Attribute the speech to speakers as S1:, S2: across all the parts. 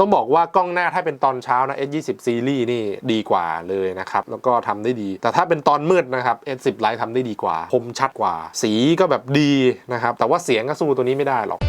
S1: ต้องบอกว่ากล้องหน้าถ้าเป็นตอนเช้านะ S20 ซีรีส์นี่ดีกว่าเลยนะครับ แล้วก็ทำได้ดี แต่ถ้าเป็นตอนมืดนะครับ S10 Lite ทำได้ดีกว่า คมชัดกว่า สีก็แบบดีนะครับ แต่ว่าเสียงก็สู้ตัวนี้ไม่ได้หรอก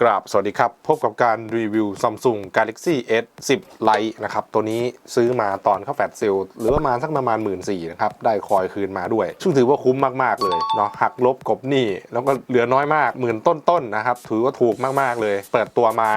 S1: กราบสวัสดีครับ พบกับการรีวิว Samsung Galaxy S 10 Lite นะครับ ตัวนี้ซื้อมาตอนเข้าแฟลชเซลหรือประมาณสักประมาณ 1 4ื่นนะครับ ได้คอยคืนมาด้วย ซึ่งถือว่าคุ้มมาก ๆ เลยเนาะหักลบกบหนี้ แล้วก็เหลือน้อยมากหมื่นต้น ๆ นะครับ ถือว่าถูกมาก ๆ เลย เปิดตัวมา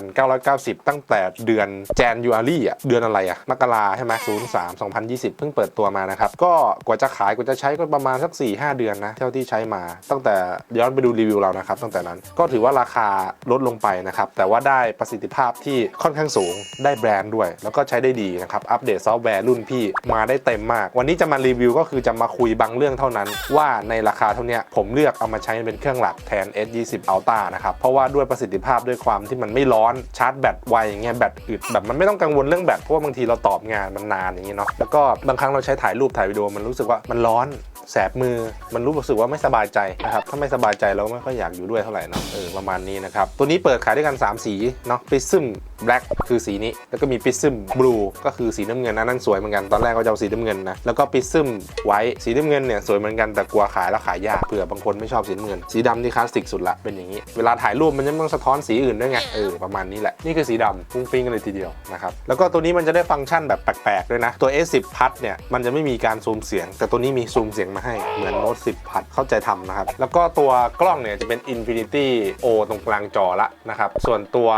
S1: 18,990 ตั้งแต่เดือน January อะเดือนอะไรอะมกราใช่ไหม03 2020 เพิ่งเปิดตัวมานะครับก็กว่าจะขายกว่าจะใช้ก็ประมาณสัก4-5 เดือนนะเท่าที่ใช้มา ตั้งแต่ย้อนไปดูรีวิวเรานะครับตั้งแต่นั้นก็ถือว่าราคาลดลงไปนะครับ แต่ว่าได้ประสิทธิภาพที่ค่อนข้างสูงได้แบรนด์ด้วย แล้วก็ใช้ได้ดีนะครับ อัปเดตซอฟต์แวร์รุ่นพี่มาได้เต็มมาก วันนี้จะมารีวิวก็คือจะมาคุยบางเรื่องเท่านั้น ว่าในราคาเท่านี้ผมเลือกเอามาใช้เป็นเครื่องหลักแทน S20 Ultra นะครับเพราะว่าด้วยประสิทธิภาพด้วยความที่มันไม่ร้อนชาร์จแบตไวอย่างเงี้ยแบตอึดแบบมันไม่ต้องกังวลเรื่องแบตเพราะว่าบางทีเราตอบงานมันนานอย่างเงี้เนาะแล้วก็บางครั้งเราใช้ถ่ายรูปถ่ายวิดีโอมันรู้สึกว่ามันร้อนแสบมือมันรู้สึกว่าไม่สบายใจนะครับถ้าไม่สบายใจเราไม่ค่อยอยากอยู่ด้วยเท่าไหร่เนาะเออประมาณนี้นะครับ ตัวนี้เปิดขายด้วยกัน 3 สีเนาะ Prism Black คือสีนี้ แล้วก็มี Prism Blue ก็คือสีน้ำเงินนะนั่นสวยเหมือนกัน ตอนแรกก็จะเอาสีน้ำเงินนะ แล้วก็ Prism White สีน้ำเงินเนี่ยสวยเหมือนกันแต่กลัวขายแล้วขายยากเผื่อบางคนไม่ชอบสีน้ำเงิน สีดำนี่คลาสสิกสุดละเป็นอย่างนี้ เวลาถ่ายรูปมันจะต้องสะท้อนสีอื่นด้วยไงเออประมาณนี้แหละนี่คือสีดำฟุ้งฟิ้งกันเลยทีเดียวนะครับแล้วก็ตัวนี้มันจะได้ฟังก์ชันแบบแปลกๆด้วยนะตัว S10 Plus เนี่ยมันจะไม่มีการซูมเสียง แต่ตัวนี้มีซูมเสียงมาให้เหมือน Note 10 Plus เข้าใจทำนะครับแล้วก็ตัวกล้องเนี่ยจะเป็น Infinity O ตรงกลางจอละนะครับ ส่วนตัว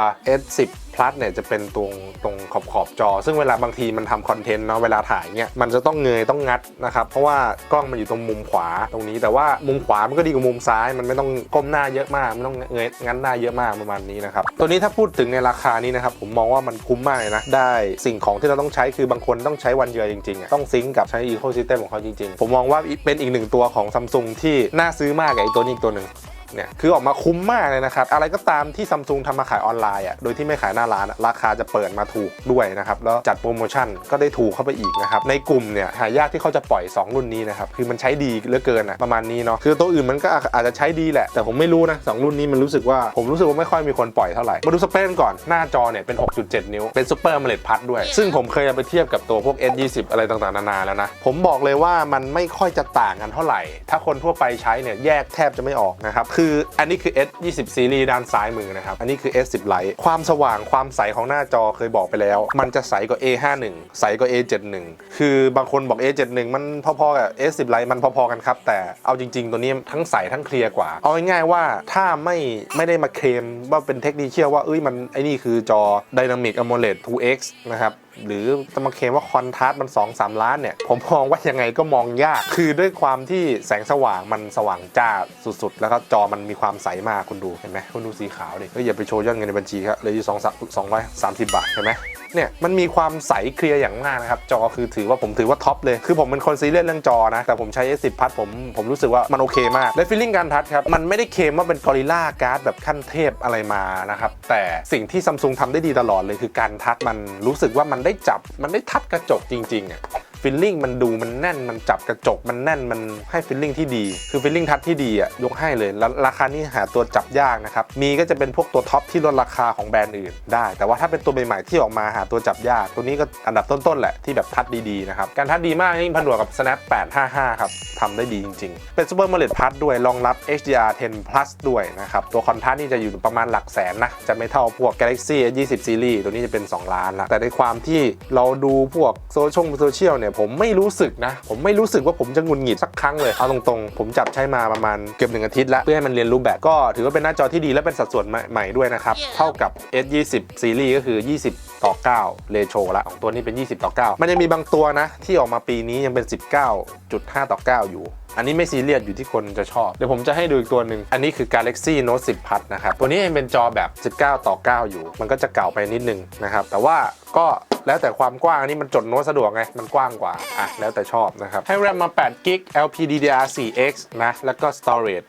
S1: S10 Plus เนี่ยจะเป็นตรงตรงขอบขอบจอ ซึ่งเวลาบางทีมันทำคอนเทนต์เนาะเวลาถ่ายเนี่ยมันจะต้องเงยต้องงัดนะครับเพราะว่ากล้องมันอยู่ตรงมุมขวาตรงนี้ แต่ว่ามุมขวามันก็ดีกว่ามุมซ้ายมันไม่ต้องก้มหน้าเยอะมากไม่ต้องเงยงัดหน้าเยอะมากประมาณนี้นะครับตัวนี้ถ้าพูดถึงในราคานี้นะครับผมมองว่ามันคุ้มมากเลยนะได้สิ่งของที่เราต้องใช้คือบางคนต้องใช้วันเยือจริงๆอะต้องซิงกับใช้ Ecosystem ของเขาจริงๆ ผมมองว่าเป็นอีกหนึ่งตัวของซัมซุงที่น่าซื้อมากกับไอ้ตัวนี้อีกตัวหนึ่ง เนี่ยคือออกมาคุ้มมากเลยนะครับอะไรก็ตามที่ซัมซุงทำมาขายออนไลน์อะโดยที่ไม่ขายหน้าร้านราคาจะเปิดมาถูกด้วยนะครับแล้วจัดโปรโมชั่นก็ได้ถูกเข้าไปอีกนะครับในกลุ่มเนี่ยหายากที่เขาจะปล่อย 2 รุ่นนี้นะครับคือมันใช้ดีเหลือเกินอะประมาณนี้เนาะคือตัวอื่นมันก็อาจจะใช้ดีแหละ แต่ผมไม่รู้นะสองรุ่นนี้มันรู้สึกว่าผมรู้สึกว่าไม่ค่อยมีคนปล่อยเท่าไหร่มาดูสเปคกันก่อนหน้าจอเนี่ยเป็น 6.7 นิ้วเป็นซูเปอร์มเล็ดพัดด้วย ซึ่งผมเคยไปเทียบกับตัวพวก S20 อะไรต่างๆนานาแล้วนะผมบอกเลยว่ามันไม่ค่อยจะต่างกันเท่าไหร่ ถ้าคนทั่วไปใช้เนี่ยแยกแทบจะไม่ออกนะครับคืออันนี้คือ S20 ซีรีส์ด้านซ้ายมือนะครับ อันนี้คือ S10 Lite ความสว่างความใสของหน้าจอเคยบอกไปแล้ว มันจะใสกว่า A51 ใสกว่า A71 คือบางคนบอก A71 มันพอๆกับ S10 Lite มันพอๆกันครับ แต่เอาจริง ๆ ตัวนี้ทั้งใสทั้งเคลียร์กว่า เอาง่ายๆว่าถ้าไม่ไม่ได้มาเคลมว่าเป็นเทคนิคเชื่อว่าเอ้ยมันไอ้นี่คือจอ Dynamic AMOLED 2X นะครับ หรือจะมาเคลมว่าคอนทราสต์มัน 2 3 ล้านเนี่ย ผมมองว่ายังไงก็มองยาก คือด้วยความที่แสงสว่างมันสว่างจ้าสุดๆ แล้วก็จอมันมีความใสมากคุณดูเห็นไหมคุณดูสีขาวดิก็อย่าไปโชว์ยอดเงินในบัญชีครับเลยอยู่สองสองร้อยสามสิบบาทเห็นไหม เนี่ยมันมีความใสเคลียร์อย่างมากนะครับจอคือถือว่าผมถือว่าท็อปเลยคือผมเป็นคนซีเรียสเรื่องจอนะแต่ผมใช้ S10 พัดผมผมรู้สึกว่ามันโอเคมากและฟีลลิ่งการทัชครับมันไม่ได้เคมว่าเป็นกอริลลาการ์ดแบบขั้นเทพอะไรมานะครับแต่สิ่งที่ซัมซุงทำได้ดีตลอดเลยคือการทัชมันรู้สึกว่ามันได้จับมันได้ทัดกระจกจริงๆอะ ฟิลลิ่งมันดูมันแน่นมันจับกระจกมันแน่นมันให้ฟิลลิ่งที่ดี คือฟิลลิ่งทัชที่ดีอะยกให้เลยแล้วราคานี้หาตัวจับยากนะครับมีก็จะเป็นพวกตัวท็อปที่ลดราคาของแบรนด์อื่นได้ แต่ว่าถ้าเป็นตัวใหม่ๆที่ออกมาหาตัวจับยาก ตัวนี้ก็อันดับต้นๆแหละที่แบบทัดดีๆนะครับการทัดดีมากยิ่ผนวกกับ snap 855ครับทำได้ดีจริงๆ เป็น Super AMOLED Plus ด้วยรองรับ HDR 10 Plus ด้วยนะครับตัวคอนทราสนี่จะอยู่ประมาณหลักแสนนะจะไม่เท่าพวก Galaxy S20 Series ตัวนี้จะเป็น 2 ล้านละแต่ในความที่เราดูพวกโซเชียลเนี่ยผมไม่รู้สึกนะ ผมไม่รู้สึกว่าผมจะหงุดหงิดสักครั้งเลย เอาตรงๆ ผมจับใช้มาประมาณเกือบหนึ่งอาทิตย์แล้ว เพื่อให้มันเรียนรู้แบบก็ถือว่าเป็นหน้าจอที่ดีและเป็นสัดส่วนใหม่ๆด้วยนะครับ เท่ากับ S20 ซีรีส์ก็คือ 20 ต่อ 9เลโชละของตัวนี้เป็น 20 ต่อ 9 มันยังมีบางตัวนะ ที่ออกมาปีนี้ยังเป็น 19.5 ต่อ 9 อยู่อันนี้ไม่ซีเรียสอยู่ที่คนจะชอบ เดี๋ยวผมจะให้ดูอีกตัวหนึ่ง อันนี้คือ Galaxy Note 10 Plus นะครับ ตัวนี้ยังเป็นจอแบบ 19 ต่อ 9 อยู่ มันก็จะเก่าไปนิดนึงนะครับ แต่ว่าก็ แล้วแต่ความกว้างอันนี้มันจดโน้ตสะดวกไง มันกว้างกว่าอะแล้วแต่ชอบนะครับ ให้ RAM มา8 g b LPDDR4X นะ แล้วก็ storage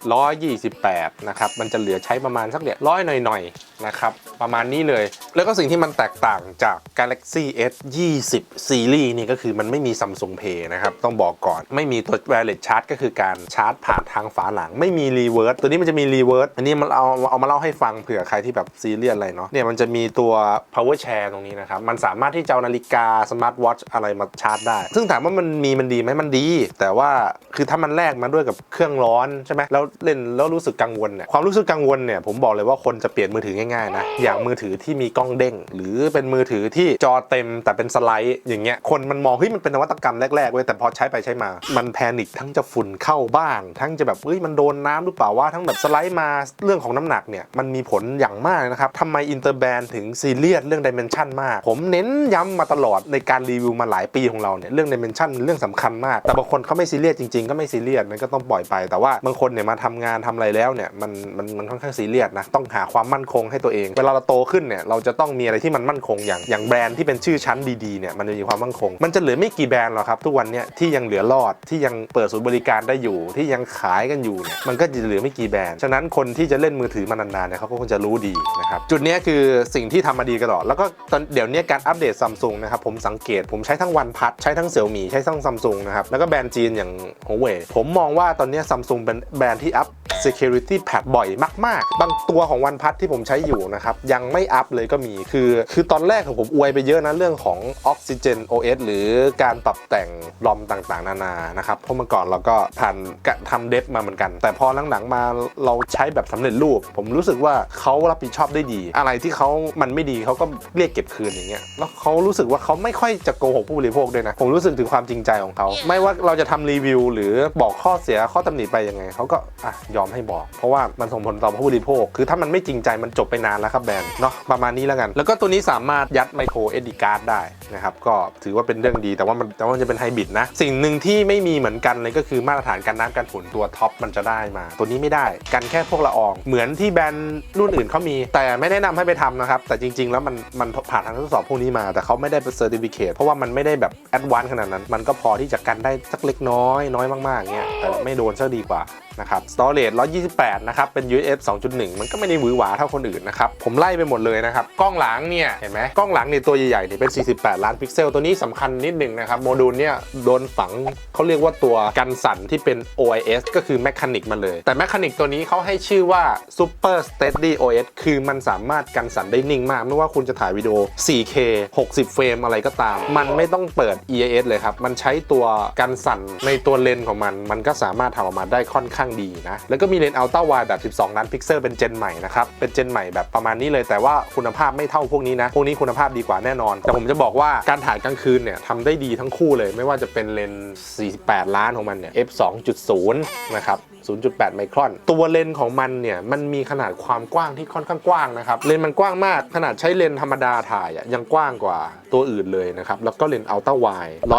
S1: 128 นะครับ มันจะเหลือใช้ประมาณสักเนี่ยร้อยหน่อยๆ นะครับ ประมาณนี้เลย แล้วก็สิ่งที่มันแตกต่างจาก Galaxy S 20 Series นี่ก็คือมันไม่มี Samsung Pay นะครับ ต้องบอกก่อนไม่มีตัว wireless charge ก็คือการชาร์จผ่านทางฝาหลัง ไม่มี reverse ตัวนี้มันจะมี reverse อันนี้มันเอาเอามาเล่าให้ฟังเผื่อใครที่แบบซีเรียสอะไรเนาะเนี่ยมันจะมีตัว power share ตรงนี้นะครับมันสามารถที่จะเอานาฬิกา smart watch อะไรมาชาร์จได้ ซึ่งถามว่ามันมีมันดีไหมมันดี แต่ว่าคือถ้ามันแลกมาด้วยกับเครื่องร้อนใช่ไหมแล้วเล่นแล้วรู้สึกกังวลเนี่ยความรู้สึกกังวลเนี่ยผมบอกเลยว่าคนจะเปลี่ยนมือถือง่ายๆนะอย่างมือถือที่มีกล้องเด้ง หรือเป็นมือถือที่จอเต็มแต่เป็นสไลด์อย่างเงี้ยคนมันมองเฮ้ยมันเป็นนวัตกรรมแรกๆเว้ยแต่พอใช้ไปใช้มา มันแพนิคทั้งจะฝุ่นเข้าบ้าง ทั้งจะแบบเฮ้ยมันโดนน้ำหรือเปล่าว่าทั้งแบบสไลด์มาเรื่องของน้ำหนักเนี่ยมันมีผลอย่างมากนะครับทำไมอินเตอร์แบนถึงซีเรียสเรื่องดิเมนชันมาก ผมเน้นย้ำมาตลอดในการรีวิวมาหลายปีของเราเนี่ยเรื่องดิเมนชันเรื่องสำคัญมาก แต่บางคนเขาไม่ซีเรียสจริงๆ ก็ไม่ซีเรียสมันก็ต้องปล่อยไปแต่ว่าบางคนเนี่ยมาทำงานทำอะไรแล้วเนี่ยมันมันมันค่อนข้างซีเรียสนะต้องหาความมั่นคงให้ตัวเอง เวลาเราโตขึ้นเนี่ยเราจะต้องมีอะไรที่มันมั่นคงอย่างอย่างแบรนด์ที่เป็นชื่อชั้นดีๆเนี่ยมันจะมีความมั่นคง มันจะเหลือไม่กี่แบรนด์หรอกครับทุกวันเนี่ยที่ยังเหลือรอดที่ยังเปิดศูนย์บริการได้อยู่ ที่ยังขายกันอยู่เนี่ยมันก็จะเหลือไม่กี่แบรนด์ฉะนั้นคนที่จะเล่นมือถือมานานๆเนี่ยเขาก็คงจะรู้ดีนะครับจุดนี้คือสิ่งที่ทำมาดีกันตลอดแล้วก็เดี๋ยวนี้การอัปเดตซัมซุงนะครับผมสังเกตผมใช้ทั้งวันพัดใช้ทั้งเสี่ยวหมี่ใช้ทั้งซัมซุงนะครับแล้วก็แบรนด์จีนอย่างหัวเว่ยผมมองว่าตอนนี้ซัมซุงเป็นแบรนด์ที่อัพ security patch บ่อยมาก ๆ บางตัวของวันพัทที่ผมใช้อยู่นะครับยังไม่อัพเลยก็มีคือ คือตอนแรกของผมอวยไปเยอะนะเรื่องของ Oxygen OS หรือการปรับแต่งรอมต่างๆ นานานะครับเพราะเมื่อก่อนเราก็ผ่านกทำเดฟมาเหมือนกัน แต่พอหลังๆมาเราใช้แบบสำเร็จรูป ผมรู้สึกว่าเขารับผิดชอบได้ดี อะไรที่เขามันไม่ดีเขาก็เรียกเก็บคืนอย่างเงี้ยแล้วเขารู้สึกว่าเขาไม่ค่อยจะโกหกผู้บริโภคด้วยนะ ผมรู้สึกถึงความจริงใจของเขา ไม่ว่าเราจะทำรีวิว หรือบอกข้อเสียข้อตำหนิไปยังไงเขาก็อะยอมให้บอก เพราะว่ามันส่งผลต่อผู้บริโภค คือถ้ามันไม่จริงใจมันจบไปนานแล้วครับแบรนด์เนาะประมาณนี้แล้วกัน แล้วก็ตัวนี้สามารถยัดไมโคร SD card ได้นะครับก็ถือว่าเป็นเรื่องดีแต่ว่ามันแต่ว่ามันจะเป็นไฮบริดนะ สิ่งหนึ่งที่ไม่มีเหมือนกันเลยก็คือมาตรฐานการน้ำกันฝุ่นตัวท็อปมันจะได้มา ตัวนี้ไม่ได้กันแค่พวกละออง เหมือนที่แบรนด์รุ่นอื่นเขามี แต่ไม่แนะนำให้ไปทำนะครับแต่จริง ๆ แล้วมันมันผ่านทางทดสอบพวกนี้มาแต่เขาไม่ได้เป็นเซอร์ติฟิเคเพราะว่ามันไม่ได้แบบแอดวานซ์ขนาดนั้น มันก็พอที่จะกันได้สักเล็กน้อยน้อยมากๆเงี้ยแต่ไม่โดนซะดีกว่า นะครับ storage 128 นะครับ เป็น UF 2.1 มันก็ไม่ได้หวือหวาเท่าคนอื่นนะครับ ผมไล่ไปหมดเลยนะครับ กล้องหลังเนี่ย เห็นไหมกล้องหลังเนี่ยตัวใหญ่ๆเนี่ยเป็น 48 ล้านพิกเซล ตัวนี้สำคัญนิดหนึ่งนะครับ โมดูลเนี่ยโดนฝังเขาเรียกว่าตัวกันสั่นที่เป็น OIS ก็คือแมคานิกมาเลย แต่แมคานิกตัวนี้เขาให้ชื่อว่า Super Steady OS คือมันสามารถกันสั่นได้นิ่งมาก ไม่ว่าคุณจะถ่ายวิดีโอ 4K 60 เฟรมอะไรก็ตาม มันไม่ต้องเปิด EIS เลยครับ มันใช้ตัวกันสั่นในตัวเลนส์ของมัน มันก็สามารถทำออกมาได้ค่อนข้างดีนะ แล้วก็มีเลนส์อัลตร้าไวแบบ 12 ล้านพิกเซลเป็นเจนใหม่นะครับ เป็นเจนใหม่แบบประมาณนี้เลย แต่ว่าคุณภาพไม่เท่าพวกนี้นะ พวกนี้คุณภาพดีกว่าแน่นอน แต่ผมจะบอกว่าการถ่ายกลางคืนเนี่ยทำได้ดีทั้งคู่เลย ไม่ว่าจะเป็นเลนส์ 48 ล้านของมันเนี่ย f 2.0 นะครับ 0.8 ไมครอน ตัวเลนส์ของมันเนี่ยมันมีขนาดความกว้างที่ค่อนข้างกว้างนะครับเลนส์มันกว้างมากขนาดใช้เลนส์ธรรมดาถ่ายยังกว้างกว่าตัวอื่นเลยนะครับแล้วก็เลนส์อัลตร้าไว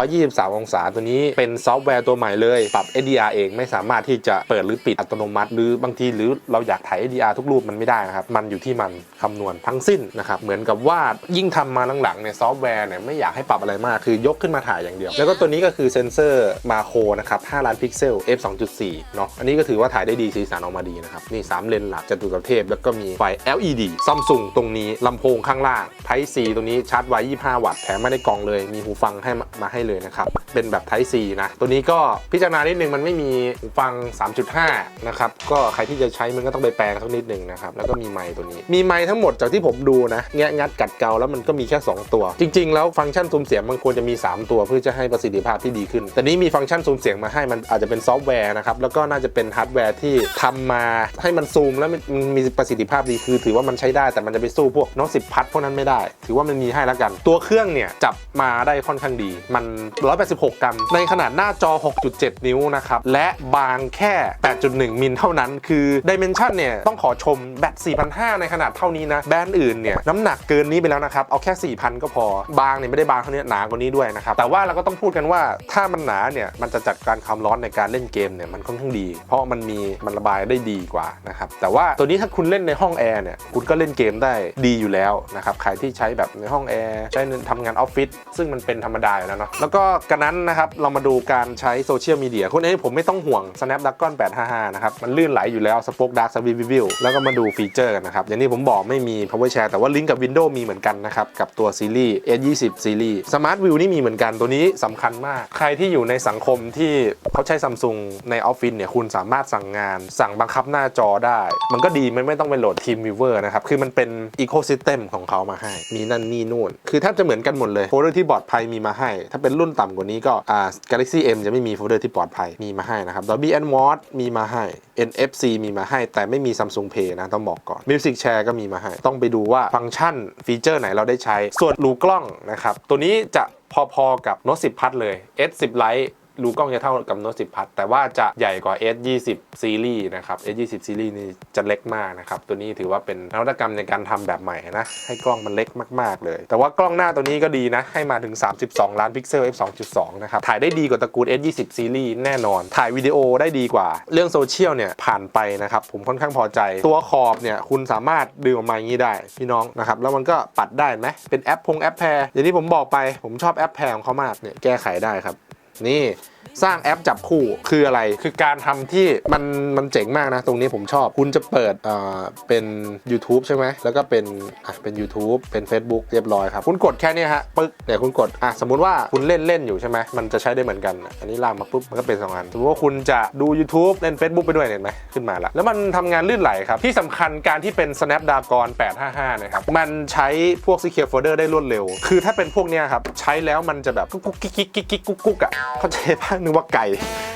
S1: 123 องศาตัวนี้เป็นซอฟต์แวร์ตัวใหม่เลยปรับ HDR เองไม่สามารถที่จะเปิดหรือปิดอัตโนมัติ หรือบางทีหรือเราอยากถ่าย HDR ทุกรูปมันไม่ได้นะครับมันอยู่ที่มันคำนวณทั้งสิ้นนะครับเหมือนกับว่ายิ่งทำมาหลังๆเนี่ยซอฟต์แวร์เนี่ยไม่อยากให้ปรับอะไรมากคือยกขึ้นมาถ่ายอย่างเดียว แล้วก็ตัวนี้ก็คือเซนเซอร์มาโครนะครับ5ล้านพิกเซล f 2.4เนาะอันนี้ก็ถือว่าถ่ายได้ดีสีสันออกมาดีนะครับ นี่ 3 เลนหลักจตุรเทพ แล้วก็มีไฟ LED ซัมซุงตรงนี้ลำโพงข้างล่าง Type C ตรงนี้ชาร์จไว้ 25 วัตต์แถมไม่ได้กล่องเลย มีหูฟังให้มาให้เลยนะครับ เป็นแบบ Type C นะ ตัวนี้ก็พิจารณานิดนึงมันไม่มีหูฟัง 3.5 นะครับ ก็ใครที่จะใช้มันก็ต้องไปแปลงสักนิดนึงนะครับ แล้วก็มีไมค์ตัวนี้ มีไมค์ทั้งหมดจากที่ผมดูนะแงะงัดกัดเกาแล้วมันก็มีแค่ 2 ตัว จริง ๆ แล้วฟังก์ชันซูมเสียงมันควรจะมี 3 ตัวเพื่อจะให้ประสิทธิภาพที่ดีขึ้น แต่นี้มีฟังก์ชันซูมเสียงมาให้มันอาจจะเป็นซอฟต์แวร์นะครับแล้วก็น่าจะเป็นฮาร์ดแวร์ที่ทำมาให้มันซูมแล้วมันมีประสิทธิภาพดีคือถือว่ามันใช้ได้แต่มันจะไปสู้พวกโน้ตสิบพัดพวกนั้นไม่ได้ ถือว่ามันมีให้แล้วกัน ตัวเครื่องเนี่ยจับมาได้ค่อนข้างดี มัน 186 กรัม ในขนาดหน้าจอ 6.7 นิ้วนะครับ และบางแค่ 8.1 มิลเท่านั้น คือดิเมนชันเนี่ยต้องขอชมแบต 4,500 ในขนาดเท่านี้นะ แบรนด์อื่นเนี่ยน้ำหนักเกินนี้ไปแล้วนะครับ เอาแค่ 4,000 ก็พอ บางเนี่ยไม่ได้บางเท่านี้หนากว่านี้ด้วยนะครับ แต่ว่าเราก็ต้องพูดกันว่าถ้ามันหนาเนี่ยมันจะจัดการความร้อนในการเล่นเกมเนี่ยมันค่อนข้างดีเพราะราะมันมีมันระบายได้ดีกว่านะครับแต่ว่าตัวนี้ถ้าคุณเล่นในห้องแอร์เนี่ยคุณก็เล่นเกมได้ดีอยู่แล้วนะครับใครที่ใช้แบบในห้องแอร์ใช้ทำงานออฟฟิศซึ่งมันเป็นธรรมดาอยู่แล้วเนาะแล้วก็กันนั้นนะครับเรามาดูการใช้โซเชียลมีเดียคุณเอ้ผมไม่ต้องห่วง Snapdragon 855 นะครับ มันลื่นไหลอยู่แล้วสป็อคดาร์กสวิวิวิวแล้วก็มาดูฟีเจอร์กันนะครับ อย่างที่ผมบอกไม่มี power share แต่ว่าลิงก์กับ Windows มีเหมือนกันนะครับ กับตัวซีรีส์ S20 ซีรีส์ Smart View นี่มีเหมือนกันตัวนี้สำคัญมาก ใครที่อยู่ในสังคมที่เขาใช้ซัมซุงในออฟฟิศเนี่ยคุณสาามารถสั่งงาน สั่งบังคับหน้าจอได้ มันก็ดีมันไม่ต้องไปโหลด Team Viewer นะครับ คือมันเป็นอีโค y ิสเต็มของเขามาให้ มีนั่นนี่นู่น คือแทบจะเหมือนกันหมดเลยโฟลเดอร์ที่ปลอดภัยมีมาให้ ถ้าเป็นรุ่นต่ำกว่านี้ก็อ่า Galaxy M จะไม่มีโฟลเดอร์ที่ปลอดภัยมีมาให้นะครับ Dolby Atmos มีมาให้ NFC มีมาให้ แต่ไม่มี Samsung Pay นะต้องบอกก่อน Music Share ก็มีมาให้ ต้องไปดูว่าฟังก์ชันฟีเจอร์ไหนเราได้ใช้ส่วนรูกล้องนะครับตัวนี้จะพอๆกับ Note 10 Plus เลย S10 Lite รูกล้องจะเท่ากับ Note 10 Plus แต่ว่าจะใหญ่กว่า S20 ซีรีส์นะครับ S20 ซีรีส์นี่จะเล็กมากนะครับ ตัวนี้ถือว่าเป็นนวัตกรรมในการทำแบบใหม่นะ ให้กล้องมันเล็กมาก ๆ เลย แต่ว่ากล้องหน้าตัวนี้ก็ดีนะ ให้มาถึง 32 ล้านพิกเซล f 2.2 นะครับ ถ่ายได้ดีกว่าตระกูล S20 ซีรีส์แน่นอน ถ่ายวิดีโอได้ดีกว่า เรื่องโซเชียลเนี่ยผ่านไปนะครับ ผมค่อนข้างพอใจ ตัวขอบเนี่ยคุณสามารถดึงออกมาอย่างนี้ได้พี่น้องนะครับ แล้วมันก็ปัดได้ไหมเป็นแอปพงแอปแพรอย่างที่ผมบอกไปผมชอบแอปแพรของเขามากเนี่ยแก้ไขได้ครับ นี่ สร้างแอปจับคู่คืออะไร คือการทำที่มันมันเจ๋งมากนะ ตรงนี้ผมชอบ คุณจะเปิดเอ่อเป็น YouTube ใช่ไหม แล้วก็เป็นอะเป็น YouTube เป็น Facebook เรียบร้อยครับ คุณกดแค่เนี้ยฮะปึ๊กเดี๋ยวคุณกดอะสมมุติว่าคุณเล่นเล่นอยู่ใช่ไหมมันจะใช้ได้เหมือนกันอันนี้ลามมาปุ๊บมันก็เป็นสองอันสมมติว่าคุณจะดู YouTube เล่น Facebook ไปด้วยเห็นไหมขึ้นมาละแล้วมันทำงานลื่นไหลครับ ที่สำคัญการที่เป็น Snapdragon 855 นะครับ มันใช้พวก Secure Folder ได้รวดเร็ว คือถ้าเป็นพวกเนี้ยครับใช้แล้วมันจะแบบกุ๊กกิ๊กกิ๊กกิ๊กกิ๊กกุ๊กกุ๊กอะเข้าใจป่ะนึกว่าไก่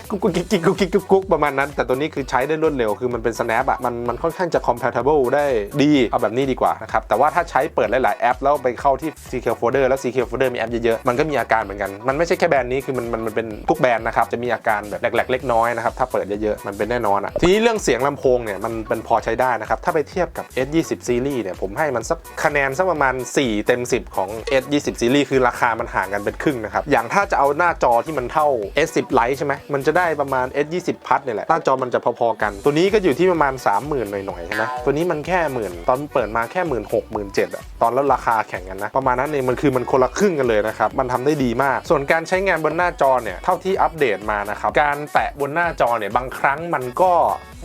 S1: กุ๊กกุ๊กกิ๊กกุ๊กกิ๊กกุ๊กกุ๊กประมาณนั้น แต่ตัวนี้คือใช้ได้รวดเร็วคือมันเป็น snap อะมันมันค่อนข้างจะ compatible ได้ดี เอาแบบนี้ดีกว่านะครับ แต่ว่าถ้าใช้เปิดหลาย ๆ แอป แล้วไปเข้าที่ Secure Folder แล้ว Secure Folder มีแอปเยอะ ๆ มันก็มีอาการเหมือนกัน มันไม่ใช่แค่แบรนด์นี้คือมันมันมันเป็นทุกแบรนด์นะครับจะมีอาการแบบแหลกๆเล็กน้อยนะครับถ้าเปิดเยอะ ๆ มันเป็นแน่นอนอะทีนี้เรื่องเสียงลำโพงเนี่ยมันเป็นพอใช้ได้นะครับถ้าไปเทียบกับ S20 Series เนี่ยผมให้มันสักคะแนนสักประมาณ 4 เต็ม 10 ของ S20 Series คือราคามันห่างกันเป็นครึ่งนะครับอย่างถ้าจะเอาหน้าจอที่มันเท่า S10 Lite ใช่ไหมมันจะได้ประมาณ S20 Plus เนี่ยแหละหน้าจอมันจะพอๆกัน ตัวนี้ก็อยู่ที่ประมาณ 30,000 หน่อยๆใช่ไหมตัวนี้มันแค่หมื่นตอนเปิดมาแค่หมื่นหกหมื่นเจ็ดอะตอนแล้วราคาแข่งกันนะ ประมาณนั้นเองมันคือมันคนละครึ่งกันเลยนะครับ มันทำได้ดีมาก ส่วนการใช้งานบนหน้าจอเนี่ย เท่าที่อัปเดตมานะครับ การแตะบนหน้าจอเนี่ยบางครั้งมันก็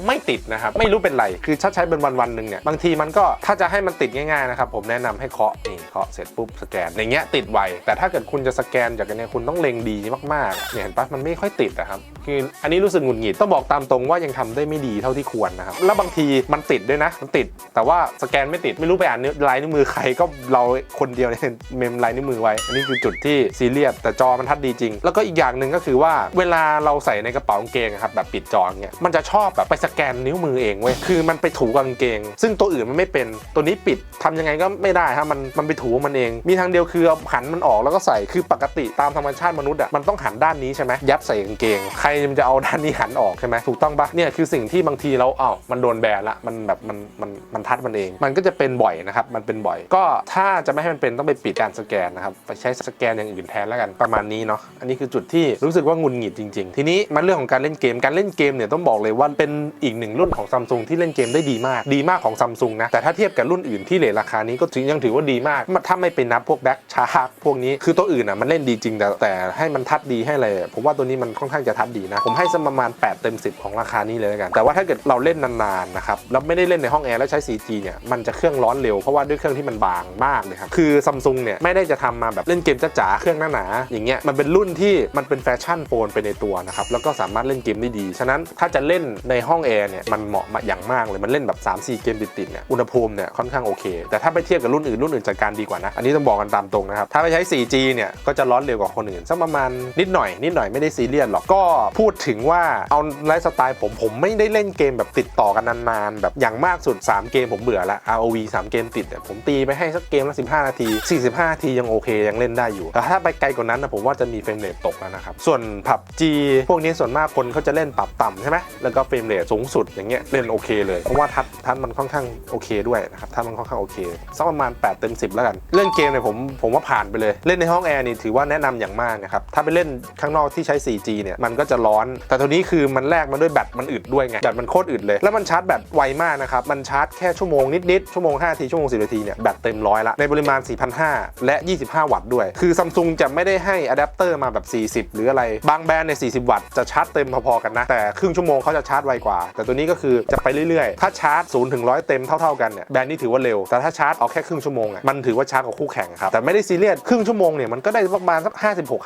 S1: ไม่ติดนะครับ ไม่รู้เป็นไร คือถ้าใช้เป็นวันวันๆหนึ่งเนี่ย บางทีมันก็ถ้าจะให้มันติดง่ายๆนะครับ ผมแนะนำให้เคาะนี่เคาะเสร็จปุ๊บสแกนอย่างเงี้ยติดไวแต่ถ้าเกิดคุณจะสแกนจากอันเนี้ยคุณต้องเล็งดีมากๆเนี่ยเห็นปะมันไม่ค่อยติดนะครับคืออันนี้รู้สึกหงุดหงิดต้องบอกตามตรงว่ายังทำได้ไม่ดีเท่าที่ควรนะครับแล้วบางทีมันติดด้วยนะมันติด แต่ว่าสแกนไม่ติดไม่รู้ไปอ่านลายนิ้วมือใครก็เราคนเดียวเนี่ยเมมลายนิ้วมือไว้ อันนี้คือจุดที่ซีเรียสแต่จอมันทัดดีจริง แล้วก็อีกอย่างหนึ่งก็คือว่าเวลาเราใส่ในกระเป๋ากางเกงครับแบบปิดจองเงี้ยมันจะชอบแบบไปสแกนนิ้วมือเองเว้ยคือมันไปถูกางเกง ซึ่งตัวอื่นมันไม่เป็นตัวนี้ปิดทำยังไงก็ไม่ได้ฮะมันมันไปถูมันเอง มีทางเดียวคือหันมันออกแล้วก็ใส่คือปกติตามธรรมชาติมนุษย์อะมันต้องหันด้านนี้ใช่ไหมยัดใส่กางเกง ใครมันจะเอาด้านนี้หันออกใช่ไหมถูกต้องปะเนี่ยคือสิ่งที่บางทีเราเอ้ามันโดนแบนละมันแบบมันมันมันทัดมันเอง มันก็จะเป็นบ่อยนะครับ มันเป็นบ่อย ก็ถ้าจะไม่ให้มันเป็นต้องไปปิดการสแกนนะครับไปใช้สแกนอย่างอื่นแทนแล้วกันประมาณนี้เนาะอันนี้คือจุดที่รู้สึกว่างุนหงิดจริง ๆ ทีนี้มันเรื่องของการเล่นเกมการเล่นเกมเนี่ยต้องบอกเลยว่าเป็นอีกหนึ่งรุ่นของซัมซุงที่เล่นเกมได้ดีมาก ดีมากของซัมซุงนะแต่ถ้าเทียบกับรุ่นอื่นที่เลทราคานี้ก็ถือยังถือว่าดีมากถ้าไม่เป็นนับพวกแบ็คชาร์กพวกนี้คือตัวอื่นอะมันเล่นดีจริงแต่แต่ให้มันทัดดีให้อะไรผมว่าตัวนี้มันค่อนข้างจะทัดดีนะ ผมให้สักประมาณ 8 เต็ม 10 ของราคานี้เลยแล้วกัน แต่ว่าถ้าเกิดเราเล่นนานๆนะครับแล้วไม่ได้เล่นในห้องแอร์แล้วใช้ 4G เนี่ยมันจะเครื่องร้อนเร็วเพราะว่าด้วยเครื่องที่มันบางมากเลยครับคือซัมซุงเนี่ยไม่ได้จะทำมาแบบเล่นเกมจ๋าๆเครื่องหนาๆอย่างเงี้ยมันเป็นรุ่นที่มันเป็นแฟชั่นโฟนไปในตัวนะครับแล้วก็สามารถเล่นเกมได้ดีฉะนั้นถ้าจะเล่นในห้องแอร์เนี่ยมันเหมาะมาอย่างมากเลยมันเล่นแบบ3-4เกมติดๆเนี่ยอุณหภูมิเนี่ยค่อนข้างโอเค แต่ถ้าไปเทียบกับรุ่นอื่นรุ่นอื่นจัดการดีกว่านะอันนี้ต้องบอกกันตามตรงนะครับถ้าไปใช้ 4G เนี่ยก็จะร้อนเร็วกว่าคนอื่นสักประมาณนิดหน่อยนิดหน่อยไม่ได้ซีเรียสหรอกก็พูดถึงว่าเอาไลฟ์สไตล์ผมผมไม่ได้เล่นเกมแบบติดต่อกันนานๆ แบบอย่างมากสุด 3 เกมผมเบื่อละ ROV 3 เกมติดเนี่ยผมตีไปให้สักเกมละ15 นาที 45 นาทียังโอเคยังเล่นได้อยู่แต่ถ้าไปไกลกว่านั้นนะผมว่าจะมีเฟรมเรทตกแล้วนะครับ ส่วนผับ G พวกนี้ส่วนมากคนเขาจะเล่นปรับต่ำใช่ไหมแล้วก็เฟรมเรทสูงสุดอย่างเงี้ยเล่นโอเคเลยเพราะว่าทัดทัดมันค่อนข้างโอเคด้วยนะครับทัดมันค่อนข้างโอเคสักประมาณ 8 เต็ม 10 แล้วกัน เรื่องเกมเนี่ยผมผมว่าผ่านไปเลย เล่นในห้องแอร์นี่ถือว่าแนะนำอย่างมากนะครับถ้าไปเล่นข้างนอกที่ใช้ 4G เนี่ยมันก็จะร้อน แต่ตัวนี้คือมันแลกมาด้วยแบตมันอึดด้วยไงแบตมันโคตรอึดเลย แล้วมันชาร์จแบตไวมากนะครับ มันชาร์จแค่ชั่วโมงนิดๆชั่วโมง5นาทีชั่วโมง10นาทีเนี่ยแบตเต็มร้อยละในปริมาณ 4,500 และ 25 วัตต์ด้วย คือซัมซุงจะไม่ได้ให้อะแดปเตอร์มาแบบ 40 หรืออะไรบางแบรนด์ใน 40 วัตต์จะชาร์จเต็มพอๆกันนะแต่ครึ่งชั่วโมงเขาจะชาร์จไวกว่า แต่ตัวนี้ก็คือจะไปเรื่อยๆ ถ้าชาร์จ0ถึง100เต็มเท่าๆกันเนี่ยแบรนด์นี้ถือว่าเร็วแต่ถ้าชาร์จเอาแค่ครึ่งชั่วโมงอะมันถือว่าชาร์จกับคู่แข่งครับแต่ไม่ได้ซีเรียสครึ่งชั่วโมงเนี่ยมันก็ได้ประมาณสัก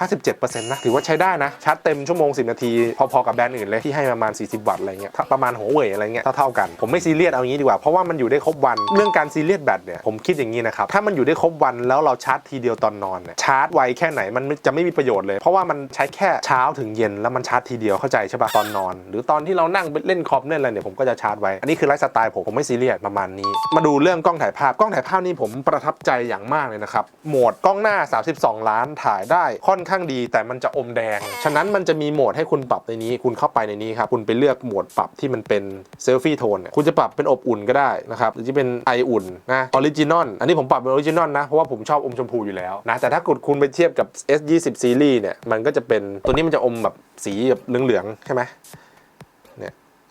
S1: 56-57%นะถือว่าใช้ได้นะชาร์จเต็มชั่วโมง 10 นาที พอๆกับแบรนด์อื่นเลยที่ให้ประมาณ 40 วัตต์อะไรเงี้ยประมาณหัวเว่ยอะไรเงี้ยเท่าๆกันผมไม่ซีเรียสเอางี้ดีกว่าเพราะว่ามันอยู่ได้ครบวันเรื่องการซีเรียสแบตเนี่ยผมคิดอย่างนี้นะครับถ้ามันอยู่ได้ครบวันแล้วเราชาร์จทีเดียวตอนนอนเนี่ยชาร์จไวแค่ไหนมันจะไม่มีประโยชน์เลย เพราะว่ามันใช้แค่เช้าถึงเย็นแล้วมันชาร์จทีเดียวเข้าใจใช่ปะตอนนอน หรือตอนที่เรานั่งเล่นคอมเล่นอะไรเนี่ยผมก็จะชาร์จไว้อันนี้คือไลฟ์สไตล์ผมผมไม่ซีเรียสประมาณนี้ มาดูเรื่องกล้องถ่ายภาพกล้องถ่ายภาพนี่ผมประทับใจอย่างมากเลยนะครับโหมดกล้องหน้า 32 ล้านถ่ายได้ค่อนข้างดีแต่มันจะอมแดงฉะนั้นมันจะมีโหมดให้คุณปรับในนี้ คุณเข้าไปในนี้ครับ คุณไปเลือกโหมดปรับที่มันเป็นเซลฟี่โทนคุณจะปรับเป็นอบอุ่นก็ได้นะครับหรือจะเป็นไออุ่นนะออริจินอลอันนี้ผมปรับเป็นออริจินอลนะ เพราะว่าผมชอบอมชมพูอยู่แล้วนะแต่ถ้ากดคุณไปเทียบกับ S20 ซีรีส์เนี่ยมันก็จะเป็นตัวนี้มันจะอมแบบสีแบบเหลืองๆใช่ไหม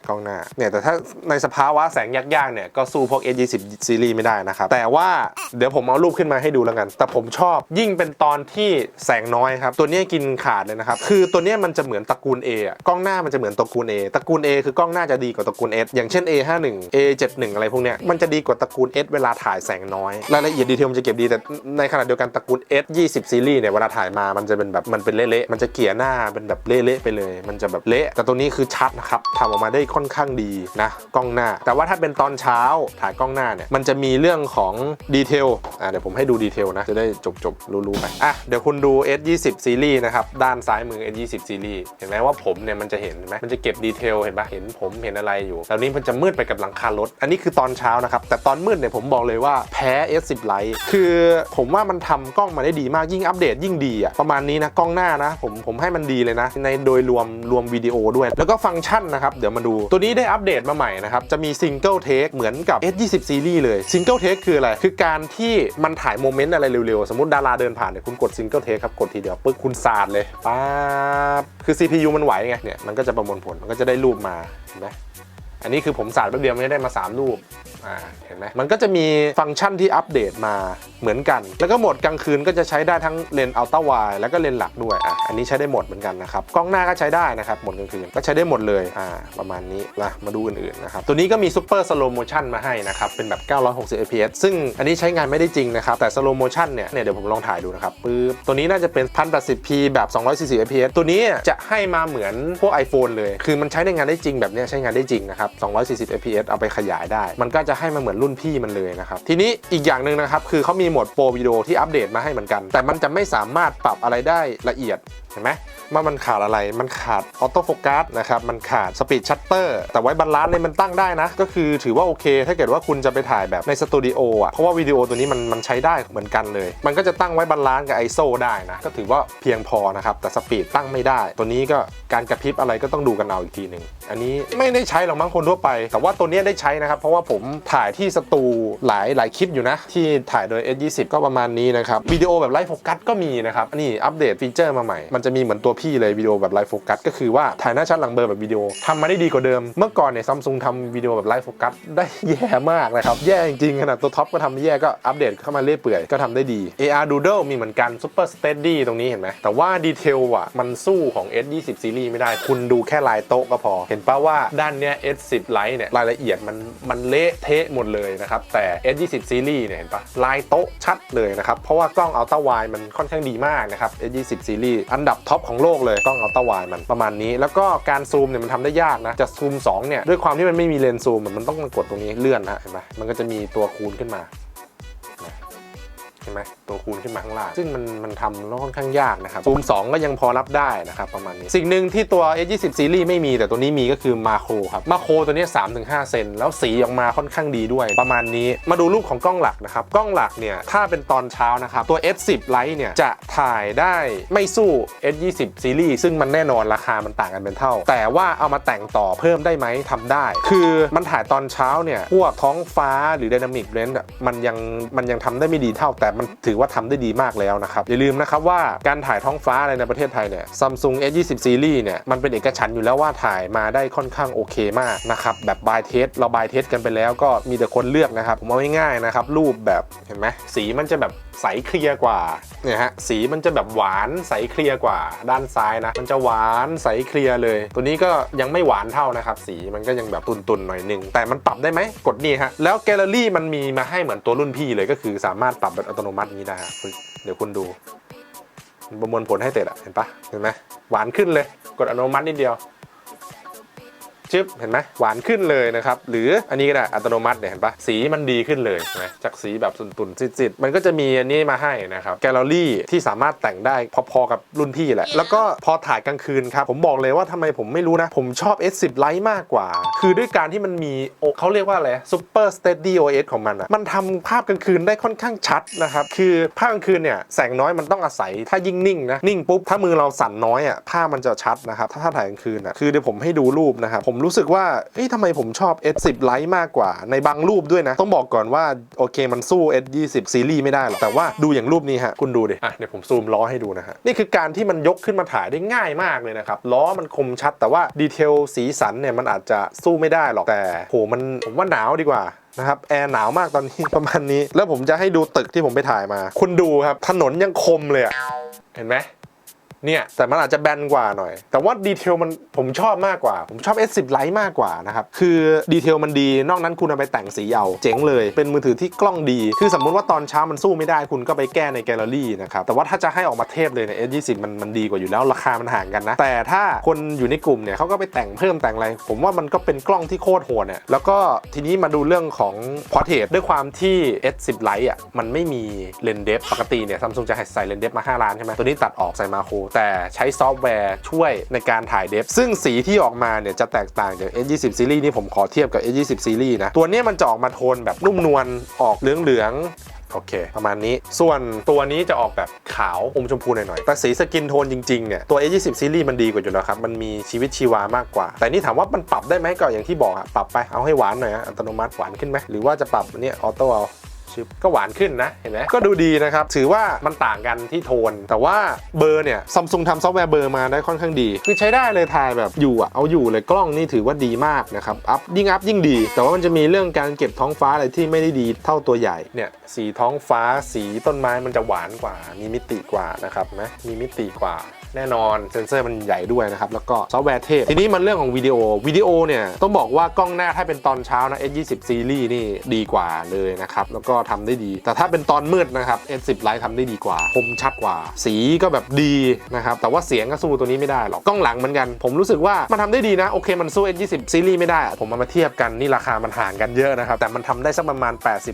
S1: กล้องหน้าเนี่ยแต่ถ้าในสภาวะแสงยากๆเนี่ยก็สู้พวก S20 ซีรีส์ไม่ได้นะครับ แต่ว่าเดี๋ยวผมเอารูปขึ้นมาให้ดูแล้วกัน แต่ผมชอบยิ่งเป็นตอนที่แสงน้อยครับ ตัวนี้กินขาดเลยนะครับ คือตัวนี้มันจะเหมือนตระกูล A อะกล้องหน้ามันจะเหมือนตระกูล A ตระกูล A คือกล้องหน้าจะดีกว่าตระกูล S อย่างเช่น A51 A71 อะไรพวกเนี้ยมันจะดีกว่าตระกูล S เวลาถ่ายแสงน้อยรายละเอียดดีเทลมันจะเก็บดีแต่ในขณะเดียวกันตระกูล S20 ซีรีส์เนี่ยเวลาถ่ายมามันจะเป็นแบบมันเป็นเละๆมันจะเกี่ยหน้าเป็นแบบเละๆไปเลย มันจะแบบเละแต่ตัวนี้คือชัดนะครับทำออกมาได้ค่อนข้างดีนะกล้องหน้า แต่ว่าถ้าเป็นตอนเช้าถ่ายกล้องหน้าเนี่ยมันจะมีเรื่องของดีเทลอ่าเดี๋ยวผมให้ดูดีเทลนะ จะได้จบๆรู้ๆไปอะเดี๋ยวคุณดู S20 ซีรีส์นะครับ ด้านซ้ายมือ S20 ซีรีส์เห็นไหมว่าผมเนี่ยมันจะเห็นไหมมันจะเก็บดีเทลเห็นปะเห็นผมเห็นอะไรอยู่แล้วนี้มันจะมืดไปกับหลังคารถ อันนี้คือตอนเช้านะครับ แต่ตอนมืดเนี่ยผมบอกเลยว่าแพ้ S10 Lite คือผมว่ามันทำกล้องมาได้ดีมากยิ่งอัปเดตยิ่งดีอะประมาณนี้นะกล้องหน้านะ ผมผมให้มันดีเลยนะ ในโดยรวมรวมวิดีโอด้วย แล้วก็ฟังก์ชันนะครับเดี๋ยวมาดูตัวนี้ได้อัปเดตมาใหม่นะครับ จะมีซิงเกิลเทคเหมือนกับ S20 ซีรีส์เลยซิงเกิลเทคคืออะไร คือการที่มันถ่ายโมเมนต์อะไรเร็วๆ สมมติดาราเดินผ่านเนี่ยคุณกดซิงเกิลเทคครับ กดทีเดียวปึ๊บคุณสาดเลยป๊าบคือ CPU มันไหวไงเนี่ยมันก็จะประมวลผลมันก็จะได้รูปมาเห็นไหม อันนี้คือผมสาดแป๊บเดียวไม่ได้มา 3 รูปอ่าเห็นไหมมันก็จะมีฟังก์ชันที่อัปเดตมาเหมือนกัน แล้วก็โหมดกลางคืนก็จะใช้ได้ทั้งเลนส์อัลตร้าไวแล้วก็เลนส์หลักด้วยอะอันนี้ใช้ได้หมดเหมือนกันนะครับกล้องหน้าก็ใช้ได้นะครับโหมดกลางคืนก็ใช้ได้หมดเลยอ่าประมาณนี้นะมาดูอื่นๆนะครับตัวนี้ก็มีซูเปอร์สโลโมชันมาให้นะครับเป็นแบบ960 fps ซึ่งอันนี้ใช้งานไม่ได้จริงนะครับแต่สโลโมชันเนี่ยเนี่ยเดี๋ยวผมลองถ่ายดูนะครับปึ๊บตัวนี้น่าจะเป็น 1080p แบบ240 fps ตัวนี้จะให้มาเหมือนพวก iPhone เลย คือมันใช้ในงานได้จริงแบบเนี้ยใช้งานได้จริงนะครับ240 fps เอาไปขยายได้ มันก็จะให้มาเหมือนรุ่นพี่มันเลยนะครับ ทีนี้อีกอย่างหนึ่งนะครับ คือเขามีโหมดโปรวิดีโอที่อัปเดตมาให้เหมือนกัน แต่มันจะไม่สามารถปรับอะไรได้ละเอียดเห็นไหมว่ามันขาดอะไร มันขาดออโต้โฟกัสนะครับ มันขาดสปีดชัตเตอร์ แต่ไว้บาลานซ์เนี่ยมันตั้งได้นะ ก็คือถือว่าโอเค ถ้าเกิดว่าคุณจะไปถ่ายแบบในสตูดิโออะ เพราะว่าวิดีโอตัวนี้มันมันใช้ได้เหมือนกันเลย มันก็จะตั้งไว้บาลานซ์กับ ISO ได้นะ ก็ถือว่าเพียงพอนะครับ แต่สปีดตั้งไม่ได้ ตัวนี้ก็การกระพริบอะไรก็ต้องดูกันเอาอีกทีหนึ่ง อันนี้ไม่ได้ใช้หรอกมั้งคนทั่วไป แต่ว่าตัวนี้ได้ใช้นะครับ เพราะว่าผมถ่ายที่สตูหลายหลายคลิปอยู่นะ ที่ถ่ายโดย S20 ก็ประมาณนี้นะครับ วิดีโอแบบไลฟ์โฟกัสก็มีนะครับนนี่อัปเดตฟีเจอร์มาใหม่มันจะมีเหมือนตัวพี่เลยวิดีโอแบบไลฟ์โฟกัสก็คือว่าถ่ายหน้าชัดหลังเบลอแบบวิดีโอทำมาได้ดีกว่าเดิม เมื่อก่อนเนี่ยซัมซุงทำวิดีโอแบบไลฟ์โฟกัสได้แย่มากนะครับ แย่จริงๆขนาดตัวท็อปก็ทำไม่แย่ก็อัปเดตเข้ามาเรื่อยเปื่อยก็ทำได้ดี AR Doodle มีเหมือนกัน Super Steady ตรงนี้เห็นไหมแต่ว่าดีเทลอะมันสู้ของ S20 ซีรีส์ไม่ได้ คุณดูแค่ลายโต๊ะก็พอ เห็นป่ะว่าด้านเนี้ย S10 Lite เนี่ยรายละเอียดมันมันเละเทะหมดเลยนะครับแต่ S20 ซีรีส์เนี่ยเห็นปะลายโต๊ะชัดเลยนะครับเพราะว่ากล้องอัลตร้าไวมันค่อนข้างดีมากนะครับ S20 ซีรีส์อันดับท็อปของโลกเลยกล้องอัลตร้าไวมันประมาณนี้ แล้วก็การซูมเนี่ยมันทำได้ยากนะ จะซูม2เนี่ยด้วยความที่มันไม่มีเลนส์ซูมมันต้องกดตรงนี้เลื่อนนะเห็นไหมมันก็จะมีตัวคูณขึ้นมาเห็นไหม ตัวคูณขึ้นมาข้างล่าง ซึ่งมันมันทำแล้วค่อนข้างยากนะครับซูม2 ก็ยังพอรับได้นะครับประมาณนี้ สิ่งหนึ่งที่ตัว S20 ซีรีส์ไม่มีแต่ตัวนี้มีก็คือมาโครครับมาโครตัวนี้ 3-5 เซนแล้วสีออกมาค่อนข้างดีด้วย ประมาณนี้มาดูรูปของกล้องหลักนะครับกล้องหลักเนี่ยถ้าเป็นตอนเช้านะครับตัว S10 Lite เนี่ยจะถ่ายได้ไม่สู้ S20 ซีรีส์ซึ่งมันแน่นอนราคามันต่างกันเป็นเท่า แต่ว่าเอามาแต่งต่อเพิ่มได้ไหมทำได้ คือมันถ่ายตอนเช้าเนี่ยพวกท้องฟ้าหรือ Dynamic Range อะมันยังมันยังทำได้ไม่ดีเท่าแต่มันถือว่าทำได้ดีมากแล้วนะครับ อย่าลืมนะครับว่าการถ่ายท้องฟ้าอะไรในประเทศไทยเนี่ยซัมซุง S20 Series เนี่ยมันเป็นเอกฉันท์อยู่แล้วว่าถ่ายมาได้ค่อนข้างโอเคมากนะครับแบบบายเทสเราบายเทสกันไปแล้วก็มีแต่คนเลือกนะครับผมเอาง่ายๆนะครับรูปแบบเห็นไหมสีมันจะแบบ ใสเคลียร์กว่าเนี่ยฮะสีมันจะแบบหวานใสเคลียร์กว่าด้านซ้ายนะ มันจะหวานใสเคลียร์เลย ตัวนี้ก็ยังไม่หวานเท่านะครับ สีมันก็ยังแบบตุนๆหน่อยหนึง แต่มันปรับได้ไหมกดนี่ฮะแล้วแกลเลอรี่มันมีมาให้เหมือนตัวรุ่นพี่เลยก็คือสามารถปรับแบบอัตโนมัตินี้ได้ฮะเดี๋ยวคุณดูประมวลผลให้เสร็จอะเห็นปะเห็นไหมหวานขึ้นเลย กดอัตโนมัตินิดเดียว ชึบเห็นไหมหวานขึ้นเลยนะครับ หรืออันนี้ก็ได้อัตโนมัติเนี่ยเห็นปะสีมันดีขึ้นเลยเห็นไหมจากสีแบบตุนๆซิดๆมันก็จะมีอันนี้มาให้นะครับแกลเลอรี่ที่สามารถแต่งได้พอๆกับรุ่นพี่แหละ แล้วก็พอถ่ายกลางคืนครับ ผมบอกเลยว่าทำไมผมไม่รู้นะ ผมชอบ S10 Lite มากกว่า คือด้วยการที่มันมีโอเขาเรียกว่าอะไร Super Steady OS ของมันอะมันทำภาพกลางคืนได้ค่อนข้างชัดนะครับ คือภาพกลางคืนเนี่ยแสงน้อยมันต้องอาศัยถ้ายิ่งนิ่งนะนิ่งปุ๊บถ้ามือเราสั่นน้อยอะภาพมันจะชัดนะครับถ้าถ้าถ่ายกลางคืนอะคือเดี๋ยวผมให้ดูรูปนะครับผมรู้สึกว่าเอ้ยทำไมผมชอบ S10 Lite มากกว่าในบางรูปด้วยนะ ต้องบอกก่อนว่า โอเคมันสู้ S20 ซีรีส์ไม่ได้หรอก แต่ว่าดูอย่างรูปนี้ฮะ คุณดูดิ อะ เดี๋ยวผมซูมล้อให้ดูนะฮะ นี่คือการที่มันยกขึ้นมาถ่ายได้ง่ายมากเลยนะครับ ล้อมันคมชัดแต่ว่าดีเทลสีสันเนี่ยมันอาจจะสู้ไม่ได้หรอกแต่โหมันผมว่าหนาวดีกว่านะครับแอร์หนาวมากตอนนี้ประมาณนี้ แล้วผมจะให้ดูตึกที่ผมไปถ่ายมา คุณดูครับถนนยังคมเลยอะเห็นไหม เนี่ยแต่มันอาจจะแบนกว่าหน่อย แต่ว่าดีเทลมันผมชอบมากกว่า ผมชอบ S10 Lite มากกว่านะครับ คือดีเทลมันดี นอกนั้นคุณเอาไปแต่งสีเอาเจ๋งเลย เป็นมือถือที่กล้องดี คือสมมุติว่าตอนเช้ามันสู้ไม่ได้คุณก็ไปแก้ในแกลเลอรี่นะครับ แต่ว่าถ้าจะให้ออกมาเทพเลยเนี่ย S20 มันมันดีกว่าอยู่แล้วราคามันห่างกันนะ แต่ถ้าคนอยู่ในกลุ่มเนี่ยเขาก็ไปแต่งเพิ่มแต่งอะไร ผมว่ามันก็เป็นกล้องที่โคตรโหดเนี่ยแล้วก็ทีนี้มาดูเรื่องของพอร์เทรตด้วยความที่ S10 Lite อะมันไม่มีเลนเดฟปกติเนี่ยซัมซุงจะใส่เลนเดฟมา 5 ล้านใช่ไหมตัวนี้ตัดออกใส่มาโคแต่ใช้ซอฟต์แวร์ช่วยในการถ่ายเดฟซึ่งสีที่ออกมาเนี่ยจะแตกต่างจาก S20 Series นี่ผมขอเทียบกับ S20 Series นะ ตัวนี้มันจะออกมาโทนแบบนุ่มนวลออกเหลืองโอเค ประมาณนี้ ส่วนตัวนี้จะออกแบบขาวอมชมพูหน่อยๆ แต่สีสกินโทนจริงๆ เนี่ย ตัว A20 Series มันดีกว่าอยู่แล้วครับ มันมีชีวิตชีวามากกว่า แต่นี่ถามว่ามันปรับได้ไหมก็อย่างที่บอกอะปรับไป เอาให้หวานหน่อยอะอัตโนมัติหวานขึ้นไหม หรือว่าจะปรับเนี่ยออโต้เอา ชิปก็หวานขึ้นนะเห็นไหมก็ดูดีนะครับ ถือว่ามันต่างกันที่โทน แต่ว่าเบอร์เนี่ยซัมซุงทำซอฟต์แวร์เบอร์มาได้ค่อนข้างดี คือใช้ได้เลยถ่ายแบบอยู่อะเอาอยู่เลยกล้องนี่ถือว่าดีมากนะครับอัพยิ่งอัพยิ่งดี แต่ว่ามันจะมีเรื่องการเก็บท้องฟ้าอะไรที่ไม่ได้ดีเท่าตัวใหญ่เนี่ยสีท้องฟ้าสีต้นไม้มันจะหวานกว่า มีมิติกว่านะครับไหมมีมิติกว่า แน่นอนเซนเซอร์มันใหญ่ด้วยนะครับ แล้วก็ซอฟต์แวร์เทพ ทีนี้มันเรื่องของวิดีโอวิดีโอเนี่ย ต้องบอกว่ากล้องหน้าถ้าเป็นตอนเช้านะ S20 Series นี่ดีกว่าเลยนะครับ แล้วก็ทำได้ดี แต่ถ้าเป็นตอนมืดนะครับ S10 Lite ทำได้ดีกว่า คมชัดกว่า สีก็แบบดีนะครับ แต่ว่าเสียงก็สู้ตัวนี้ไม่ได้หรอกกล้องหลังเหมือนกัน ผมรู้สึกว่ามันทำได้ดีนะโอเคมันสู้ S20 Series ไม่ได้ ผมเอามาเทียบกันนี่ราคามันห่างกันเยอะนะครับแต่มันทำได้สักประมาณ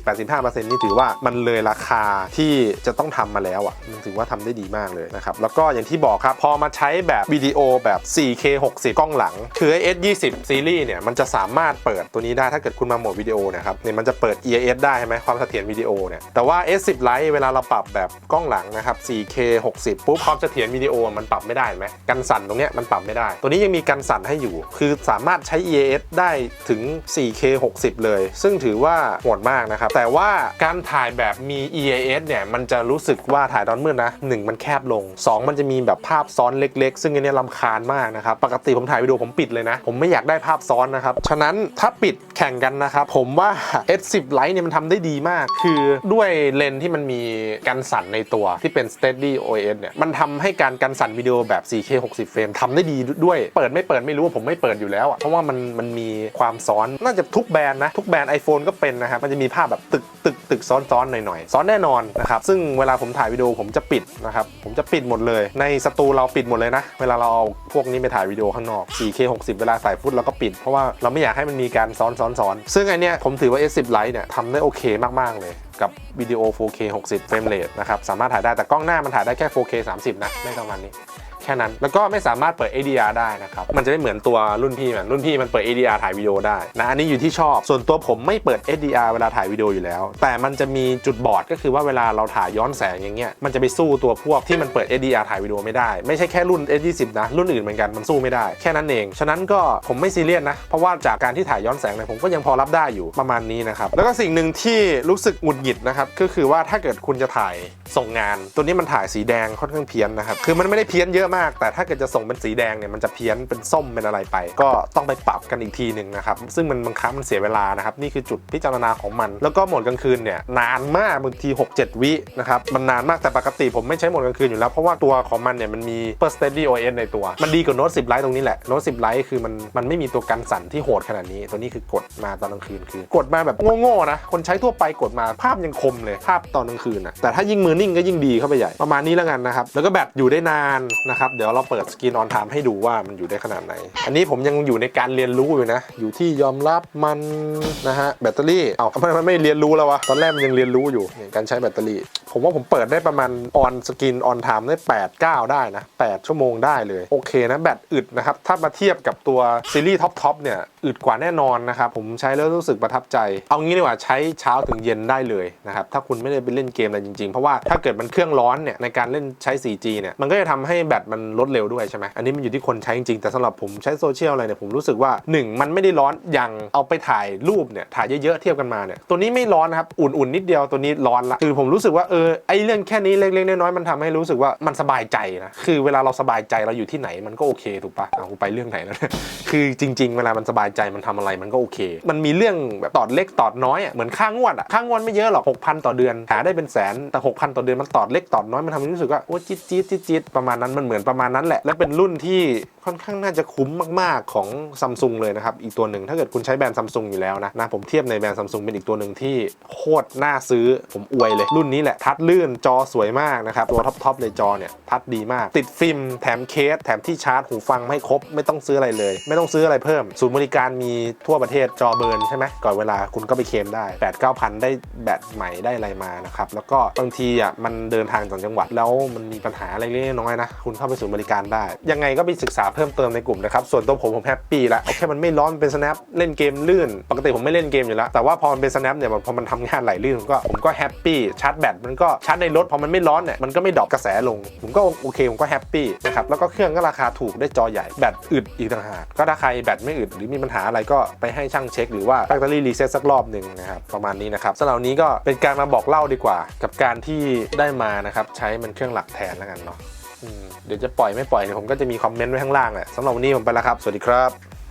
S1: 80-85%นี่ถือว่ามันเลยราคาที่จะต้องทำมาแล้วอะมันถือว่าทำได้ดีมากเลยนะครับแล้วก็อย่างที่บอกครับ พอมาใช้แบบวิดีโอแบบ 4K 60 กล้องหลัง คือ S20 ซีรีส์เนี่ย มันจะสามารถเปิดตัวนี้ได้ถ้าเกิดคุณมาโหมดวิดีโอนะครับเนี่ยมันจะเปิด EIS ได้ใช่ไหมความเสถียรวิดีโอเนี่ย แต่ว่า S10 Lite เวลาเราปรับแบบกล้องหลังนะครับ 4K 60 ปุ๊บความเสถียรวิดีโอมันปรับไม่ได้เห็นไหมกันสั่นตรงเนี้ยมันปรับไม่ได้ ตัวนี้ยังมีกันสั่นให้อยู่ คือสามารถใช้ EIS ได้ถึง 4K 60 เลย ซึ่งถือว่าโหดมากนะครับแต่ว่าการถ่ายแบบมี EIS เนี่ยมันจะรู้สึกว่าถ่ายตอนมืดนะ 1 มันแคบลง 2 มันจะมีแบบภาพาพซ้อนเล็กๆ ซึ่งอันนี้ลำคาญมากนะครับ ปกติผมถ่ายวิดีโอผมปิดเลยนะ ผมไม่อยากได้ภาพซ้อนนะครับ ฉะนั้นถ้าปิดแข่งกันนะครับ ผมว่า S10 Lite เนี่ยมันทำได้ดีมาก คือด้วยเลนส์ที่มันมีกันสั่นในตัวที่เป็น Steady OS เนี่ย มันทำให้การกันสั่นวิดีโอแบบ 4K 60 เฟรมทำได้ดีด้วย เปิดไม่เปิดไม่รู้ผมไม่เปิดอยู่แล้วอะเพราะว่ามันมันมีความซ้อน น่าจะทุกแบรนด์นะ ทุกแบรนด์ iPhone ก็เป็นนะครับ มันจะมีภาพแบบตึกตึกตึกซ้อนซ้อนหน่อยๆ ซ้อนแน่นอนนะครับ ซึ่งเวลาผมถ่ายวิดีโอผมจะปิดนะครับ ผมจะปิดหมดเลยในสตูเราปิดหมดเลยนะ เวลาเราเอาพวกนี้ไปถ่ายวิดีโอข้างนอก 4K 60 เวลาใส่ฟุตเราก็ปิด เพราะว่าเราไม่อยากให้มันมีการซ้อนซ้อนซ้อนซึ่งไอเนี้ยผมถือว่า S10 Lite เนี่ยทำได้โอเคมาก ๆ เลยกับวิดีโอ 4K 60 เฟรมเรทนะครับ สามารถถ่ายได้แต่กล้องหน้ามันถ่ายได้แค่ 4K 30 นะ ไม่ประมาณนี้ แค่นั้น แล้วก็ไม่สามารถเปิด ADR ได้นะครับ มันจะไม่เหมือนตัวรุ่นพี่มันรุ่นพี่มันเปิด ADR ถ่ายวิดีโอได้นะอันนี้อยู่ที่ชอบ ส่วนตัวผมไม่เปิด ADR เวลาถ่ายวิดีโออยู่แล้ว แต่มันจะมีจุดบอดก็คือว่าเวลาเราถ่ายย้อนแสงอย่างเงี้ยมันจะไปสู้ตัวพวกที่มันเปิด ADR ถ่ายวิดีโอไม่ได้ไม่ใช่แค่รุ่น S20 นะรุ่นอื่นเหมือนกันมันสู้ไม่ได้แค่นั้นเอง ฉะนั้นก็ผมไม่ซีเรียสนะ เพราะว่าจากการที่ถ่ายย้อนแสงเนี่ยผมก็ยังพอรับได้อยู่ประมาณนี้นะครับแล้วก็สิ่งหนึ่งที่รู้สึกหงุดหงิดนะครับก็คือว่าถ้าเกิดคุณจะถ่ายส่งงาน ตัวนี้มันถ่ายสีแดงค่อนข้างเพี้ยนนะครับคือมันไม่ได้เพี้ยนเยอะมาก แต่ถ้าเกิดจะส่งเป็นสีแดงเนี่ยมันจะเพี้ยนเป็นส้มเป็นอะไรไป ก็ต้องไปปรับกันอีกทีหนึ่งนะครับซึ่งมันบางครั้งมันเสียเวลานะครับนี่คือจุดพิจารณาของมัน แล้วก็โหมดกลางคืนเนี่ยนานมากบางที 6-7 วินะครับมันนานมากแต่ปกติผมไม่ใช้โหมดกลางคืนอยู่แล้วเพราะว่าตัวของมันเนี่ยมันมี Per Steady OS ในตัว มันดีกว่าโน้ต10 Lite ตรงนี้แหละโน้ต10 Lite คือมันมันไม่มีตัวกันสั่นที่โหดขนาดนี้ ตัวนี้คือกดมาตอนกลางคืนคือกดมาแบบโง่ๆนะคนใช้ทั่วไปกดมาภาพยังคมเลยภาพตอนกลางคืนนะแต่ถ้ายิ่งมือนิ่งก็ยิ่งดีเข้าไปใหญ่ประมาณนี้แล้วกันนะครับแล้วก็แบตอยู่ได้นานนะครับเดี๋ยวเราเปิดสกรีนออนไทม์ให้ดูว่ามันอยู่ได้ขนาดไหน อันนี้ผมยังอยู่ในการเรียนรู้อยู่นะ อยู่ที่ยอมรับมันนะฮะแบตเตอรี่ เอ้าทำไมมันไม่เรียนรู้แล้ววะ ตอนแรกมันยังเรียนรู้อยู่เนี่ยการใช้แบตเตอรี่ ผมว่าผมเปิดได้ประมาณออนสกินออนไทม์ได้8 9 ได้นะ 8 ชั่วโมงได้เลย โอเคนะแบตอึดนะครับ ถ้ามาเทียบกับตัวซีรีส์ท็อปทอปเนี่ยอึดกว่าแน่นอนนะครับ ผมใช้แล้วรู้สึกประทับใจ เอางี้ดีกว่าใช้เช้าถึงเย็นได้เลยนะครับ ถ้าคุณไม่ได้ไปเล่นเกมอะไรจริงๆ เพราะว่าถ้าเกิดมันเครื่องร้อนเนี่ยในการเล่นใช้ 4G เนี่ย มันก็จะทำให้แบตมันลดเร็วด้วยใช่ไหมอันนี้มันอยู่ที่คนใช้จริงๆแต่สำหรับผมใช้โซเชียลอะไรเนี่ยผมรู้สึกว่า 1 มันไม่ได้ร้อนอย่างเอาไปถ่ายรูปเนี่ยถ่ายเยอะๆเทียบกันมาเนี่ยตัวนี้ไม่ร้อนนะครับอุ่นๆนิดเดียวตัวนี้ร้อนละคือผมรู้สึกว่าเออไอเรื่องแค่นี้เล็กๆน้อยๆมันทำให้รู้สึกว่ามันสบายใจนะคือเวลาเราสบายใจเราอยู่ที่ไหนมันก็โอเคถูกปะเอาไปเรื่องไหนแล้วเนี่ยคือจริง ๆ เวลามันสบายใจมันทำอะไรมันก็โอเค มันมีเรื่องแบบตอดเล็กตอดน้อยอะเหมือนค่างวดอะค่างวดไม่เยอะหรอก6,000ต่อเดือนหาได้เป็นแสนแต่6,000ต่อเดือนมันตอดเล็กตอดน้อยมันทำให้รู้สึกว่าโอ้จี๊ดจี๊ดจี๊ดประมาณนั้นมันเหมือนประมาณนั้นแหละ และเป็นรุ่นที่ค่อนข้างน่าจะคุ้มมากๆของซัมซุงเลยนะครับ อีกตัวหนึ่งถ้าเกิดคุณใช้แบรนด์ซัมซุงอยู่แล้วนะนะผมเทียบในแบรนด์ซัมซุงเป็นอีกตัวหนึ่งที่โคตรน่าซื้อผมอวยเลย รุ่นนี้แหละทัดลื่นจอสวยมากนะครับตัวท็อปๆเลยจอเนี่ยทัดดีมาก ติดฟิล์มแถมเคส แถมที่ชาร์จหูฟังไม่ครบไม่ต้องซื้ออะไรเลย ไม่ต้องซื้ออะไรเพิ่ม ศูนย์บริการมีทั่วประเทศจอเบิร์นใช่ไหมก่อนเวลาคุณก็ไปเคลมได้8 9 0 0 0ได้แบตใหม่ได้อะไรมานะครับแล้วก็บางทีอะมันเดินทางต่างจังหวัดแล้วมันมีปัญหาอะไรเล็กน้อยนะคุณเข้าไปศูนย์บริการได้ ยังไงก็ไปศึกษาเพิ่มเติมในกลุ่มนะครับ ส่วนตัวผมผมแฮปปี้ละโอเคมันไม่ร้อนเป็น snap เล่นเกมลื่น ปกติผมไม่เล่นเกมอยู่แล้ว แต่ว่าพอมันเป็น snap เนี่ยพอมันทำงานไหลลื่นผมก็ผมก็แฮปปี้ชาร์จแบตมันก็ชาร์จในรถพอมันไม่ร้อนเนี่ยมันก็ไม่ดรอปกระแสลง ผมก็โอเคผมก็แฮปปี้นะครับแล้วก็เครื่องก็ราคาถูกได้จอใหญ่แบตอึดอีกต่างหากก็ถ้าใครแบตไม่อึดหรือมีปัญหาอะไรก็ไปให้ช่างเช็คหรือว่าแบตเตอรี่รีเซ็ตสักรอบหนึ่งนะครับประมาณนี้นะครับสำหรับนี้ก็เป็นการมาบอกเล่าดีกว่า กับการที่ได้มานะครับใช้มันเครื่องหลักแทนแล้วกันเนาะ เดี๋ยวจะปล่อยไม่ปล่อยเนี่ยผมก็จะมีคอมเมนต์ไว้ข้างล่างแหละสำหรับวันนี้ผมไปแล้วครับ สวัสดีครับ